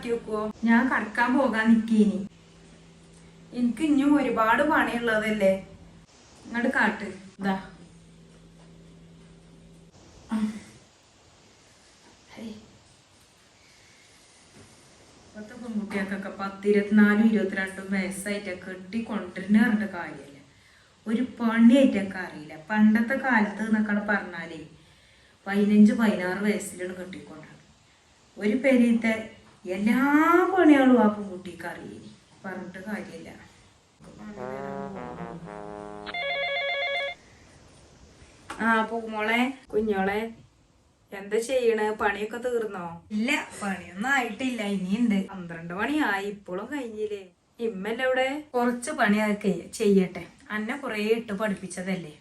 ആക്കി വെക്കുവോ ഞാൻ കടക്കാൻ പോകാൻ നിക്കീനി. എനിക്ക് ഇനിയും ഒരുപാട് പണിയുള്ളതല്ലേ? ഇങ്ങോട്ട് കാട്ട്. ഇതാ. ഇപ്പത്തെ പെൺകുട്ടികൾക്കൊക്കെ പത്തിരുപത്തിനാലും ഇരുപത്തിരണ്ടും വയസ്സായിട്ട് കെട്ടി കൊണ്ടുവരുന്ന കാര്യമല്ല കാര്യമില്ല ഒരു പണിയായിട്ടൊക്കെ അറിയില്ല. പണ്ടത്തെ കാലത്ത് എന്നൊക്കെ പറഞ്ഞാലേ പതിനഞ്ച് പതിനാറ് വയസ്സിലാണ് കെട്ടിക്കൊണ്ടാണ് ഒരു പെരീത്തെ എല്ലാ പണികളും ആ പെൺകുട്ടിക്ക് അറിയില്ല. പറഞ്ഞിട്ട് കാര്യമില്ല. ആ പൂമോളെ കുഞ്ഞോളെ എന്താ ചെയ്യണ്? പണിയൊക്കെ തീർന്നോ? ഇല്ല പണിയൊന്നും ആയിട്ടില്ല ഇനിയുണ്ട്. പന്ത്രണ്ട് മണിയായി ഇപ്പോഴും കഴിഞ്ഞില്ലേ? ഇമ്മല്ല ഇവിടെ കുറച്ച് പണിയൊക്കെ ചെയ്യട്ടെ. അന്നെ കുറേ ഇട്ട് പഠിപ്പിച്ചതല്ലേ.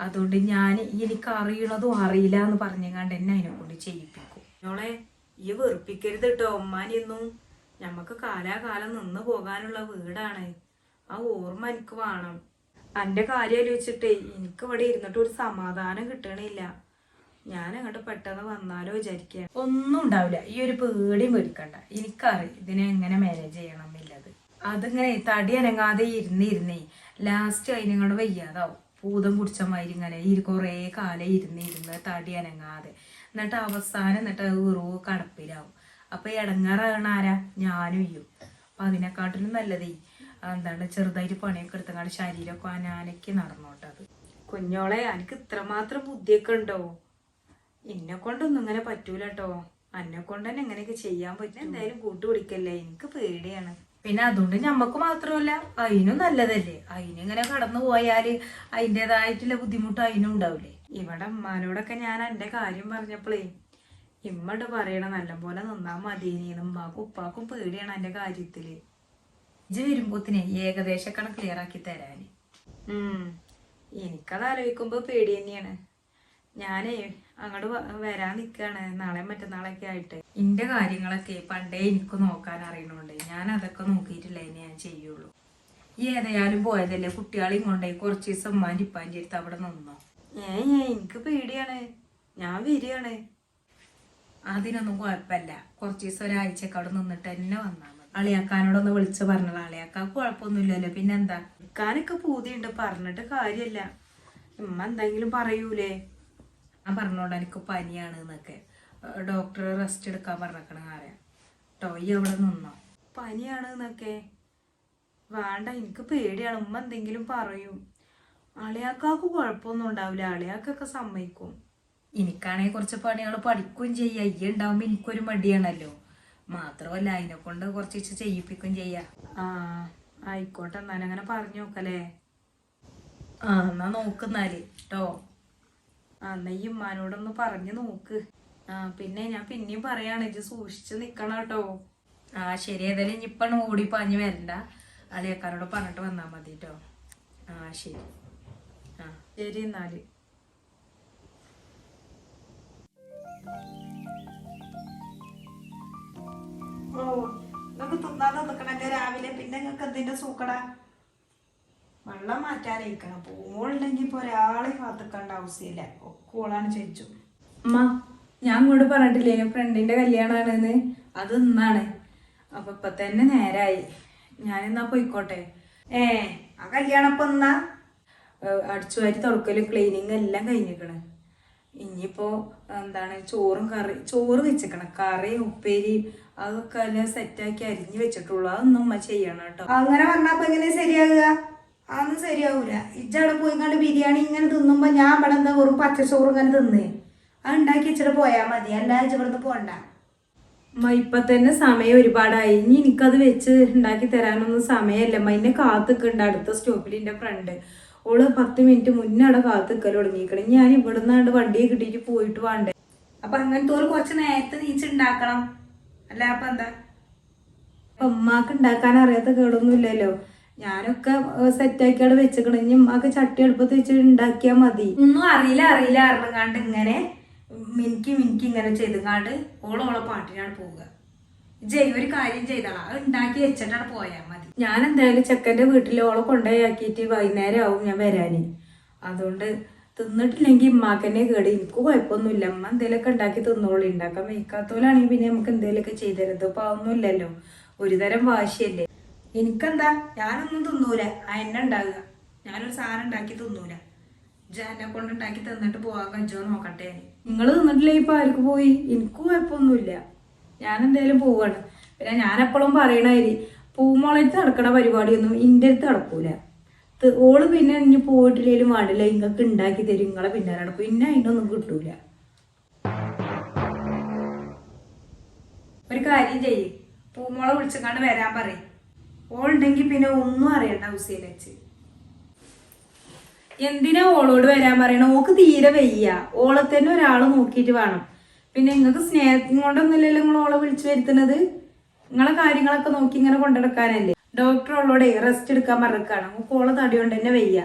അതുകൊണ്ട് ഞാൻ എനിക്ക് അറിയണതും അറിയില്ല എന്ന് പറഞ്ഞങ്ങാണ്ട് എന്നെ അതിനെ കൊണ്ട് ചെയ്യിപ്പിക്കും. ഞോളെ ഈ വെറുപ്പിക്കരുത് കേട്ടോ ഉമ്മാനിയൊന്നും ഞമ്മക്ക് കാലാകാലം നിന്ന് പോകാനുള്ള വീടാണ്. ആ ഓർമ്മ എനിക്ക് വേണം. അന്റെ കാര്യം ആലോചിച്ചിട്ടേ എനിക്ക് ഇവിടെ ഇരുന്നിട്ട് ഒരു സമാധാനം കിട്ടണില്ല. ഞാൻ അങ്ങോട്ട് പെട്ടെന്ന് വന്നാലോ വിചാരിക്കുക ഒന്നും ഉണ്ടാവില്ല. ഈ ഒരു പേടിയും പേടിക്കണ്ട. എനിക്കറിയാം ഇതിനെ എങ്ങനെ മാനേജ് ചെയ്യണം എന്നുള്ളത്. അതിങ്ങനെ തടി അനങ്ങാതെ ഇരുന്ന് ഇരുന്നേ ലാസ്റ്റ് അതിനങ്ങോട്ട് വയ്യാതാവും. ഭൂതം പിടിച്ച മാതിരി ഇങ്ങനെ കുറേ കാലം ഇരുന്ന് ഇരുന്ന് തടി അനങ്ങാതെ. എന്നിട്ട് അവസാനം എന്നിട്ട് അത് വെറുതെ കടപ്പിലാവും. അപ്പൊ ഇടങ്ങാറാണ് ആരാ? ഞാനും ചെയ്യും അപ്പൊ അതിനെക്കാട്ടിലും നല്ലതേ എന്താണ് ചെറുതായിട്ട് പണിയൊക്കെ എടുത്തങ്ങാണ്ട് ശരീരമൊക്കെ അനാനയ്ക്ക് നടന്നോട്ടെ അത്. കുഞ്ഞോളെ എനിക്ക് ഇത്രമാത്രം ബുദ്ധിയൊക്കെ ഉണ്ടോ? എന്നെ കൊണ്ടൊന്നും ഇങ്ങനെ പറ്റൂല കേട്ടോ എന്നെ കൊണ്ട് തന്നെ എങ്ങനെയൊക്കെ ചെയ്യാൻ പറ്റും. എന്തായാലും കൂട്ടുപിടിക്കല്ലേ എനിക്ക് പേടിയാണ്. പിന്നെ അതുകൊണ്ട് ഞമ്മക്ക് മാത്രമല്ല അതിനും നല്ലതല്ലേ? അതിനിങ്ങനെ കടന്നു പോയാൽ അതിന്റെതായിട്ടുള്ള ബുദ്ധിമുട്ട് അതിനും ഉണ്ടാവില്ലേ? ഇവിടെ ഉമ്മാനോടൊക്കെ ഞാൻ എന്റെ കാര്യം പറഞ്ഞപ്പോഴേ ഇമ്മട്ട് പറയണ നല്ലപോലെ നിന്നാ മതിയെന്നും ഉമ്മാക്കും ഉപ്പാക്കും പേടിയാണ് എന്റെ കാര്യത്തിൽ. ഇജ് വരുമ്പോത്തിനെ ഏകദേശം ക്ലിയർ ആക്കി തരാന്. ഉം. എനിക്കത് ആലോചിക്കുമ്പോ പേടി തന്നെയാണ്. ഞാനേ അങ്ങോട്ട് വരാൻ നിൽക്കാണ് നാളെ മറ്റന്നാളൊക്കെ ആയിട്ട്. എന്റെ കാര്യങ്ങളൊക്കെ പണ്ടേ എനിക്ക് നോക്കാൻ അറിയണോണ്ട്. ഞാൻ അതൊക്കെ നോക്കിയിട്ടില്ല ഇനി ഞാൻ ചെയ്യുള്ളൂ. ഈ ഏതായാലും പോയതല്ലേ കുട്ടികളെയും കൊണ്ടേ കുറച്ച് ദിവസം ഉമ്മാന്റെ ഇപ്പാന്റെ അടുത്ത് അവിടെ നിന്നോ? ഏ ഏ എനിക്ക് പേടിയാണ്. ഞാൻ വരികയാണ്. അതിനൊന്നും കുഴപ്പമില്ല. കുറച്ച് ദിവസം ഒരാഴ്ചയൊക്കെ അവിടെ നിന്നിട്ട് തന്നെ വന്നാൽ മതി. അളിയാക്കാനോടൊന്ന് വിളിച്ച് പറഞ്ഞത് അളിയാക്കാക്ക് കുഴപ്പമൊന്നുമില്ലല്ലോ. പിന്നെന്താ ഇക്കാനൊക്കെ പൂതിയുണ്ട്. പറഞ്ഞിട്ട് കാര്യമില്ല. ഉമ്മ എന്തെങ്കിലും പറയൂലേ? ഞാൻ പറഞ്ഞോണ്ട് എനിക്ക് പനിയാണ് എന്നൊക്കെ. ഡോക്ടർ റെസ്റ്റ് എടുക്കാൻ പറഞ്ഞേക്കണ അറിയാം ടോയ് അവിടെ നിന്നോ? പനിയാണ് എന്നൊക്കെ. വേണ്ട എനിക്ക് പേടിയാണ്. ഉമ്മ എന്തെങ്കിലും പറയും. അളിയാക്കാക്ക് കുഴപ്പമൊന്നും ഉണ്ടാവില്ല. അളിയാക്കൊക്കെ സമ്മതിക്കും. എനിക്കാണെങ്കിൽ കുറച്ച് പണികൾ പഠിക്കുകയും ചെയ്യാം. ഈ ഉണ്ടാവുമ്പോൾ എനിക്കൊരു മടിയാണല്ലോ. മാത്രമല്ല അതിനെ കൊണ്ട് കുറച്ച് ചെയ്യിപ്പിക്കും ചെയ്യാം. ആ ആയിക്കോട്ടെ. എന്നാലും അങ്ങനെ പറഞ്ഞു നോക്കല്ലേ? ആ എന്നാ നോക്കുന്നാൽ കേട്ടോ ആ എന്നാ ഈ ഉമ്മാനോടൊന്ന് പറഞ്ഞു നോക്ക്. ആ പിന്നെ ഞാൻ പിന്നെയും പറയാണ് ഇത് സൂക്ഷിച്ച് നിക്കണം കേട്ടോ ആ ശരി. ഏതായാലും ഇപ്പൊ ഓടി പാഞ്ഞ് വരണ്ട. അളിയക്കാരോട് പറഞ്ഞിട്ട് വന്നാ മതി കേട്ടോ ആ ശരി. ശരി എന്നാൽ ഓ നിങ്ങൾക്ക് തിന്നാതെ നിൽക്കണല്ലേ രാവിലെ? പിന്നെ നിങ്ങൾക്ക് എന്തിന്റെ സൂക്കടാ? വെള്ളം മാറ്റാനിരിക്കണം. പൂവുണ്ടെങ്കിൽ ഇപ്പൊ ഒരാളെ കാത്തിക്കേണ്ട ആവശ്യമില്ല ഒക്കെ ഓളാണ് ചോദിച്ചു അമ്മ ഞാൻ ഇങ്ങോട്ട് പറഞ്ഞിട്ടില്ലേ? ഫ്രണ്ടിന്റെ കല്യാണമാണെന്ന്. അത് ഇന്നാണ്. അപ്പൊ ഇപ്പൊ തന്നെ നേരായി. ഞാനിന്നാ പോയിക്കോട്ടെ. ഏ ആ കല്യാണം ഇപ്പൊ എന്നാ അടിച്ചു വാരി തുറക്കലും ക്ലീനിങ് എല്ലാം കഴിഞ്ഞിരിക്കണേ. ഇനിയിപ്പോ എന്താണ് ചോറും കറി ചോറ് വെച്ചേക്കണം. കറി ഉപ്പേരി അതൊക്കെ എല്ലാം സെറ്റാക്കി അരിഞ്ഞു വെച്ചിട്ടുള്ളൂ. അതൊന്നും ഉമ്മ ചെയ്യണം കേട്ടോ. അങ്ങനെ പറഞ്ഞപ്പോ എങ്ങനെ ശരിയാകുക അതൊന്നും ശരിയാവൂല. ഇജ്ജവിടെ പോയി കണ്ട് ബിരിയാണി ഇങ്ങനെ തിന്നുമ്പോ ഞാൻ ഇവിടെ എന്താ വെറും പച്ചച്ചോറ് ഇങ്ങനെ തിന്നേ. അത് ഉണ്ടാക്കി വെച്ചിട്ട് പോയാ മതി. അല്ലാതെ ഇവിടുന്ന് പോണ്ട. അമ്മ ഇപ്പൊ തന്നെ സമയം ഒരുപാടായി. ഇനി എനിക്കത് വെച്ച് ഉണ്ടാക്കി തരാനൊന്നും സമയമല്ല. അമ്മ എന്നെ കാത്തുക്കുണ്ട് അടുത്ത സ്റ്റോപ്പിൽ എന്റെ ഫ്രണ്ട് ഓൾ പത്ത് മിനിറ്റ് മുന്നേ അവിടെ കാത്ത് നിൽക്കൽ തുടങ്ങിക്കണം ഞാൻ ഇവിടുന്നാണ്ട് വണ്ടിയെ കിട്ടിയിട്ട് പോയിട്ട് വേണ്ടേ. അപ്പൊ അങ്ങനത്തെ ഒരു കുറച്ച് നേരത്തെ നീച്ചുണ്ടാക്കണം അല്ല അപ്പൊ എന്താ? അപ്പൊ ഉമ്മാക്ക് ഉണ്ടാക്കാൻ അറിയാത്ത കേടൊന്നുമില്ലല്ലോ ഞാനൊക്കെ സെറ്റാക്കി അവിടെ വെച്ചേക്കണം. ഇനി ഉമ്മാക്ക് ചട്ടി അടുപ്പത്ത് വെച്ച് ഉണ്ടാക്കിയാൽ മതി. ഒന്നും അറിയില്ല അറിയില്ല. അറിഞ്ഞങ്ങാണ്ട് ഇങ്ങനെ മിനിക്ക് മിനിക്ക് ഇങ്ങനെ ചെയ്തുങ്ങാണ്ട് ഓളോളെ പാട്ടിനാണ് പോവുക. ജയ് ഒരു കാര്യം ചെയ്താളാ. അത് ഉണ്ടാക്കി വെച്ചിട്ടാണ് പോയാൽ മതി. ഞാൻ എന്തായാലും ചെക്കന്റെ വീട്ടിൽ ഓളെ കൊണ്ടുപോയാക്കിയിട്ട് വൈകുന്നേരം ആവും ഞാൻ വരാന്. അതുകൊണ്ട് തിന്നിട്ടില്ലെങ്കിൽ ഇമ്മാക്കന്നെ കേട്. എനിക്ക് കുഴപ്പമൊന്നുമില്ല. അമ്മ എന്തെങ്കിലുമൊക്കെ ഉണ്ടാക്കി തിന്നോളൂ. ഉണ്ടാക്കാൻ വയ്ക്കാത്തോലാണെങ്കിൽ പിന്നെ നമുക്ക് എന്തെങ്കിലുമൊക്കെ ചെയ്തു തരുത് ഇപ്പൊ അതൊന്നുമില്ലല്ലോ. ഒരു തരം വാശിയല്ലേ. എനിക്കെന്താ? ഞാനൊന്നും തിന്നൂല. എന്നെ ഉണ്ടാകുക ഞാനൊരു സാധനം ഉണ്ടാക്കി തിന്നൂല. ജാനെ കൊണ്ട് ഉണ്ടാക്കി തന്നിട്ട് പോകാൻ കഴിച്ചോ നോക്കട്ടെ. നിങ്ങൾ തിന്നിട്ടില്ലേ ഇപ്പൊ ആർക്ക് പോയി? എനിക്ക് കുഴപ്പമൊന്നുമില്ല. ഞാൻ എന്തായാലും പോവാണ്. പിന്നെ ഞാൻ എപ്പോഴും പറയണായി പൂമോളത്ത് നടക്കണ പരിപാടിയൊന്നും ഇന്റെ അടുത്ത് നടക്കൂല. ഓൾ പിന്നെ ഇനി പോയിട്ടില്ലേലും വാടില്ല ഇങ്ങക്ക് ഉണ്ടാക്കി തരും ഇങ്ങളെ പിന്നാലെ നടക്കും. പിന്നെ അതിനൊന്നും കിട്ടൂല. ഒരു കാര്യം ചെയ്യ്. പൂമോളെ വിളിച്ചങ്ങാണ്ട് വരാൻ പറയും. ഓളുണ്ടെങ്കിൽ പിന്നെ ഒന്നും അറിയണ്ട ഹുസൈൻ വെച്ച്. എന്തിനാ ഓളോട് വരാൻ പറയണ? ഓക്ക് തീരെ വയ്യ. ഓളെ തന്നെ ഒരാൾ നോക്കിയിട്ട് വേണം. പിന്നെ നിങ്ങൾക്ക് സ്നേഹത്തിനും കൊണ്ടൊന്നുമില്ലല്ലോ നിങ്ങൾ ഓളെ വിളിച്ചു വരുത്തുന്നത്? നിങ്ങളെ കാര്യങ്ങളൊക്കെ നോക്കി ഇങ്ങനെ കൊണ്ടെടുക്കാനല്ലേ? ഡോക്ടർ ഓളോടെ റെസ്റ്റ് എടുക്കാൻ പറഞ്ഞിരിക്കുകയാണ് നമുക്ക് ഓളെ തടി കൊണ്ട് തന്നെ വയ്യ.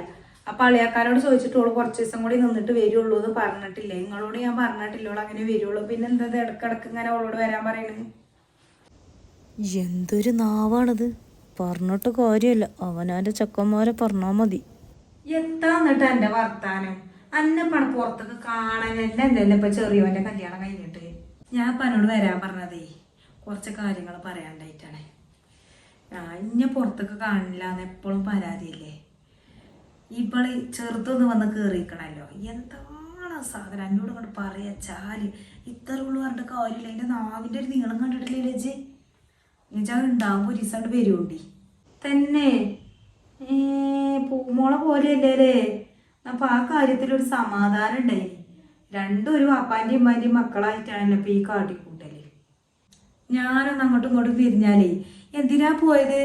അപ്പൊ അളിയാക്കാരോട് ചോദിച്ചിട്ട് ഓൾ കുറച്ച് ദിവസം കൂടി നിന്നിട്ട് വരുള്ളൂ എന്ന് പറഞ്ഞിട്ടില്ലേ? നിങ്ങളോട് ഞാൻ പറഞ്ഞിട്ടില്ല ഓൾ അങ്ങനെ വരുള്ളൂ? പിന്നെ എന്താ ഇടക്കിടക്ക് ഇങ്ങനെ ഓളോട് വരാൻ പറയണത് എന്തൊരു നാവാണത്. പറഞ്ഞിട്ട് കാര്യമല്ല. അവനാന്റെ ചക്കന്മാരെ പറഞ്ഞാൽ മതി. എത്താന്നിട്ട് എന്റെ വർത്താനം? അന്നെ പണ പുറത്തൊക്കെ എന്നെ എന്തല്ലേ ഇപ്പൊ ചെറിയവന്റെ കല്യാണം കഴിഞ്ഞിട്ട്. ഞാൻ ഇപ്പൊ എന്നോട് വരാൻ പറഞ്ഞതേ കുറച്ച് കാര്യങ്ങൾ പറയാണ്ടായിട്ടാണ്. ഞാൻ ഇന്നെ പുറത്തൊക്കെ കാണില്ല എന്ന് എപ്പോഴും പരാതിയില്ലേ? ഇപ്പോൾ ചെറുതൊന്ന് വന്ന് കയറിക്കണല്ലോ എന്താണ് സാധനം? എന്നോട് കൊണ്ട് പറയാ ചാൽ. ഇത്ര ഉള്ളു പറഞ്ഞിട്ട് കാര്യമില്ല. അതിന്റെ നാവിന്റെ ഒരു നീളം കണ്ടിട്ടില്ലേ ലജ്? എന്നുവെച്ചാൽ ഉണ്ടാകുമ്പോൾ ഒരു ദിവസം തന്നെ. ഏ പൂമോളെ പോലെയല്ലേ അപ്പൊ ആ കാര്യത്തിൽ ഒരു സമാധാനം ഉണ്ടായി. രണ്ടും ഒരു വാപ്പാന്റെയും ഉമ്മാന്റെയും മക്കളായിട്ടാണ് ഇപ്പൊ ഈ കാട്ടിക്കൂട്ടൽ. ഞാനൊന്ന് അങ്ങോട്ടും ഇങ്ങോട്ടും പിരിഞ്ഞാലേ എന്തിനാ പോയത്?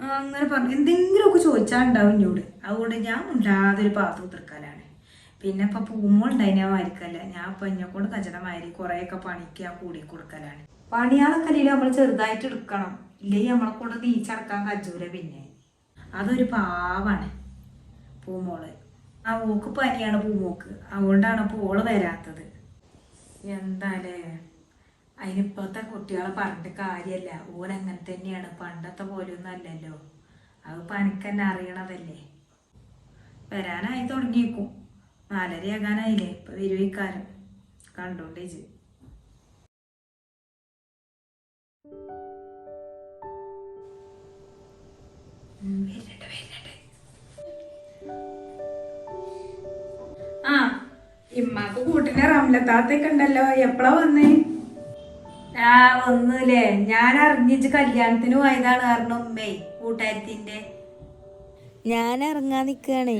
ആ, അങ്ങനെ പറഞ്ഞു. എന്തെങ്കിലുമൊക്കെ ചോദിച്ചാൽ ഉണ്ടാവും എന്നോട്. അതുകൊണ്ട് ഞാൻ ഉണ്ടാതെ ഒരു പാത്തു തീർക്കലാണ് പിന്നെ ഇപ്പൊ പൂമോൾ ഞാൻ മാരിക്കല്ല ഞാൻ ഇപ്പൊ എന്നെ കൊണ്ട് കച്ചടമാരി കുറെയൊക്കെ പണിക്ക് ഞാൻ കൂടി കൊടുക്കലാണ്. പണിയാളൊക്കെ അല്ലെങ്കിൽ നമ്മൾ ചെറുതായിട്ട് എടുക്കണം. ഇല്ലെങ്കിൽ നമ്മളെ കൊണ്ട് നീച്ചടക്കാൻ കജൂല പിന്നെ. അതൊരു പാവാണ് പൂമോൾ. ആ ഓക്ക് പനിയാണ് പൂമോക്ക് അതുകൊണ്ടാണ് പൂൾ വരാത്തത്. എന്താലേ? അതിനിപ്പോഴത്തെ കുട്ടികളെ പറഞ്ഞിട്ട് കാര്യമല്ല ഓരങ്ങനെ തന്നെയാണ്. പണ്ടത്തെ പോലെയൊന്നും അല്ലല്ലോ. അത് പനിക്കന്നെ അറിയണതല്ലേ. വരാനായി തുടങ്ങിയേക്കും. നാലരയാകാനായില്ലേ ഇപ്പൊ വരുവിക്കാരം കണ്ടോണ്ടേ ചെയ്യും ഇമ്മാക്ക് കൂട്ടിനെ റംലത്താത്തൊക്കെ ഉണ്ടല്ലോ. എപ്പളാ വന്നേ? ആ വന്നൂലേ. ഞാൻ അറിഞ്ഞിച്ച് കല്യാണത്തിന് പോയതാണ് കാരണം ഉമ്മേ കൂട്ടായത്തിന്റെ ഞാൻ ഇറങ്ങാൻ നിക്കാണ്.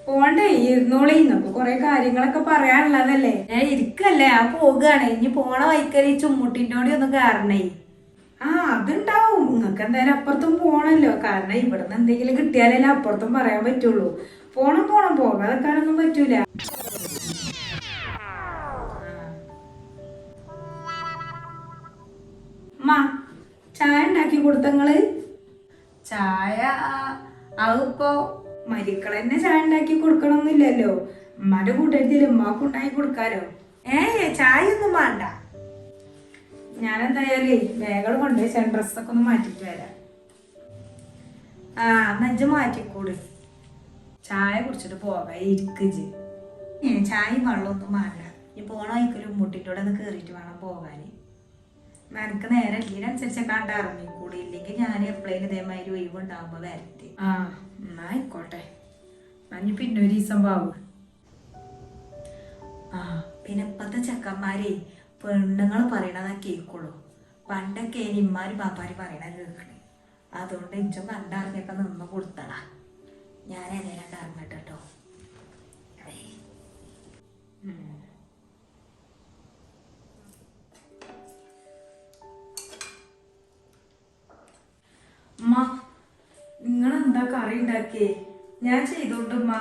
പോണ്ടേ ഇരുന്നോളി. ഇന്നപ്പൊ കൊറേ കാര്യങ്ങളൊക്കെ പറയാനുള്ളതല്ലേ. ഞാൻ ഇരിക്കല്ലേ. ആ പോകാണ്. ഇനി പോണ വൈക്കരി ചുമ്മുട്ടിന്റെ ഒന്ന് കാരണേ ആ അതുണ്ടാവും. നിങ്ങൾക്ക് എന്തായാലും അപ്പുറത്തും പോണല്ലോ. കാരണം ഇവിടുന്ന് എന്തെങ്കിലും കിട്ടിയാലല്ലേ അപ്പുറത്തും പറയാൻ പറ്റുള്ളൂ. പോണം പോണം. പോകാതെ കാണൊന്നും പറ്റൂല. ഉണ്ടാക്കി ചായ അതിപ്പോ മരിക്കളെന്നെ ചായ ഉണ്ടാക്കി കൊടുക്കണമെന്നില്ലല്ലോ ഉമ്മാന്റെ കൂട്ടത്തിൽ ഉമ്മാക്ക് ഉണ്ടാക്കി കൊടുക്കാലോ? ഏ ചായ ഒന്നും വേണ്ട. ഞാനെന്തായാലേ എന്തായാലേ കൊണ്ട് ചേട്ടൻ ഡ്രസ്സൊക്കെ ഒന്ന് മാറ്റിട്ട് വരാം. ആ നെഞ്ച് മാറ്റിക്കൂട്. ചായ കുടിച്ചിട്ട് പോകാം ഇരിക്കജ് ഏ ചായയും വെള്ളമൊന്നും വേണ്ട. ഈ പോണ വൈക്കലും മുട്ടിട്ടോടെ ഒന്ന് കേറിയിട്ട് വേണം പോകാൻ എനിക്ക് നേരെ ഇതിനനുസരിച്ച് കണ്ട ഇറങ്ങിക്കൂടി. ഇല്ലെങ്കിൽ ഞാൻ എപ്പോഴേലും ഇതേമാതിരി ഒഴിവുണ്ടാകുമ്പോ വരട്ടെ. ആ. എന്നാ ആയിക്കോട്ടെ. ഞാൻ പിന്നെ ഒരു ദിവസം പോവും. ആ പിന്നെ ഇപ്പത്തെ ചെക്കന്മാരെ പെണ്ണുങ്ങൾ പറയണതാ കേക്കുള്ളൂ. പണ്ടൊക്കെ ഇനി ഇമ്മാര് ബാപ്പാര് പറയണ കേൾക്കണേ. അതുകൊണ്ട് ഇഞ്ചും കണ്ടറിഞ്ഞൊക്കെ നിന്ന് കൊടുത്തടാ. ഞാൻ എന്നെ കണ്ടറിഞ്ഞിട്ടോ ഉമ്മ കറി ഉണ്ടാക്കിയേ. ഞാൻ ചെയ്തോണ്ടുമ്മ.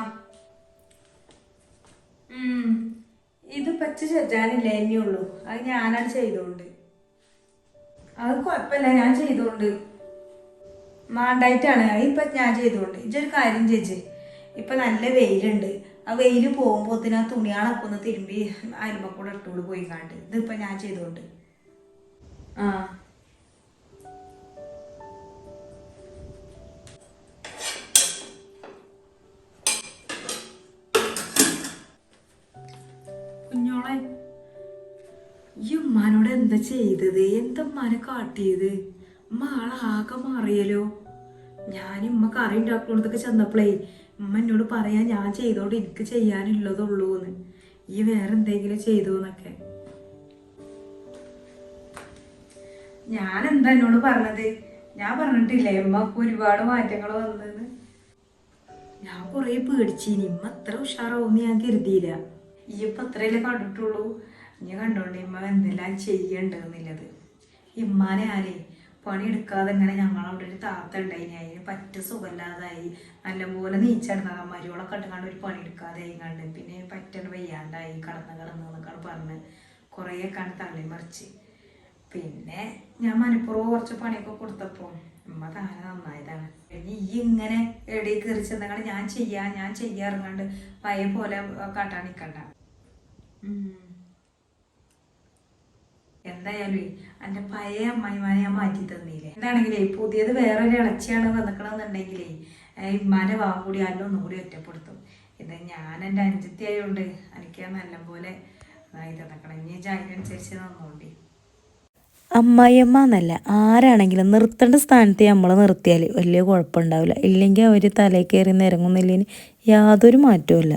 ഇത് പച്ച ചെറ്റാനില്ലേ എന്നേ ഉള്ളൂ. അത് ഞാനാണ് ചെയ്തോണ്ട്. അത് കുഴപ്പമില്ല ഞാൻ ചെയ്തോണ്ട്. മാണ്ടായിട്ടാണ്. ഇപ്പൊ ഞാൻ ചെയ്തോണ്ട്. ഇതൊരു കാര്യം ചേച്ചി ഇപ്പൊ നല്ല വെയിലുണ്ട്. ആ വെയിൽ പോകുമ്പോത്തിന് ആ തുണികളൊക്കെ ഒന്ന് തിരുമ്പി അയൽമ ഇട്ടുകൊണ്ട് പോയി കാണ്ട് ഇതിപ്പോ ഞാൻ ചെയ്തോണ്ട്. ആ. എന്താ ചെയ്തത്? എന്താ ഉമ്മാനെ കാട്ടിയത്? ഉമ്മ ആളാകെ മാറിയല്ലോ. ഞാൻ ഉമ്മ കറി ഉണ്ടാക്കുന്നിടത്തൊക്കെ ചെന്നപ്പോഴേ ഉമ്മ എന്നോട് പറയാ ഞാൻ ചെയ്തോണ്ട് എനിക്ക് ചെയ്യാനുള്ളതുള്ളൂ എന്ന് ഈ വേറെ എന്തെങ്കിലും ചെയ്തു എന്നൊക്കെ ഞാൻ എന്താ എന്നോട് പറഞ്ഞത്? ഞാൻ പറഞ്ഞിട്ടില്ലേ ഉമ്മക്ക് ഒരുപാട് മാറ്റങ്ങൾ വന്നതെന്ന്? ഞാൻ കൊറേ പേടിച്ചിനി. ഉമ്മ അത്ര ഉഷാറാവുമെന്ന് ഞാൻ കരുതിയില്ല. ഈ ഇപ്പൊ അത്രയല്ലേ കണ്ടിട്ടുള്ളൂ? ഞാൻ കണ്ടോണ്ട് ഇമ്മ എന്തെല്ലാം ചെയ്യണ്ടെന്നുള്ളത് ഇമ്മാനെ ആരേ പണിയെടുക്കാതെ ഇങ്ങനെ ഞങ്ങളവിടെ ഒരു താത്ത ഉണ്ടായിനി അതിന് പറ്റ സുഖമില്ലാതായി നല്ലപോലെ നീച്ചടന്നത് മരുവളൊക്കെ ഇട്ടുകൊണ്ട് ഒരു പണിയെടുക്കാതെ ആയി കണ്ട് പിന്നെ പറ്റണ വയ്യാണ്ടായി. കടന്ന് കടന്ന് എന്നൊക്കെ പറഞ്ഞ് കുറേ തള്ളി മറിച്ച്. പിന്നെ ഞാൻ മനപ്പുറം കുറച്ച് പണിയൊക്കെ കൊടുത്തപ്പോൾ ഉമ്മ താനെ നന്നായതാണ്. ഈ ഇങ്ങനെ എടയിൽ കയറി ചെന്നങ്ങാണ്ട് ഞാൻ ചെയ്യാ ഞാൻ ചെയ്യാറുങ്ങാണ്ട് പഴയ പോലെ കാട്ടാൻ നിൽക്കണ്ട എന്തായാലും എന്റെ പഴയ അമ്മായിമാനെ ഞാൻ മാറ്റി തന്നില്ലേ? എന്താണെങ്കിലേ പുതിയത് വേറൊരു ഇളച്ചിയാണ് വന്നിക്കണമെന്നുണ്ടെങ്കിലേ ഇമ്മാന്റെ വാ കൂടി ആരും ഒന്നുകൂടി ഒറ്റപ്പെടുത്തും. ഇത് ഞാൻ എന്റെ അഞ്ചത്തി ആയതുകൊണ്ട് എനിക്ക് നല്ലപോലെ ഇത് തന്നക്കണം. ഇനി അതിനനുസരിച്ച് നന്നോണ്ടി. അമ്മായിയമ്മ എന്നല്ല ആരാണെങ്കിലും നിർത്തേണ്ട സ്ഥാനത്ത് നമ്മൾ നിർത്തിയാൽ വലിയ കുഴപ്പമുണ്ടാവില്ല. ഇല്ലെങ്കിൽ അവർ തലയിൽ കയറി നിരങ്ങുന്നില്ലെങ്കിൽ യാതൊരു മാറ്റവും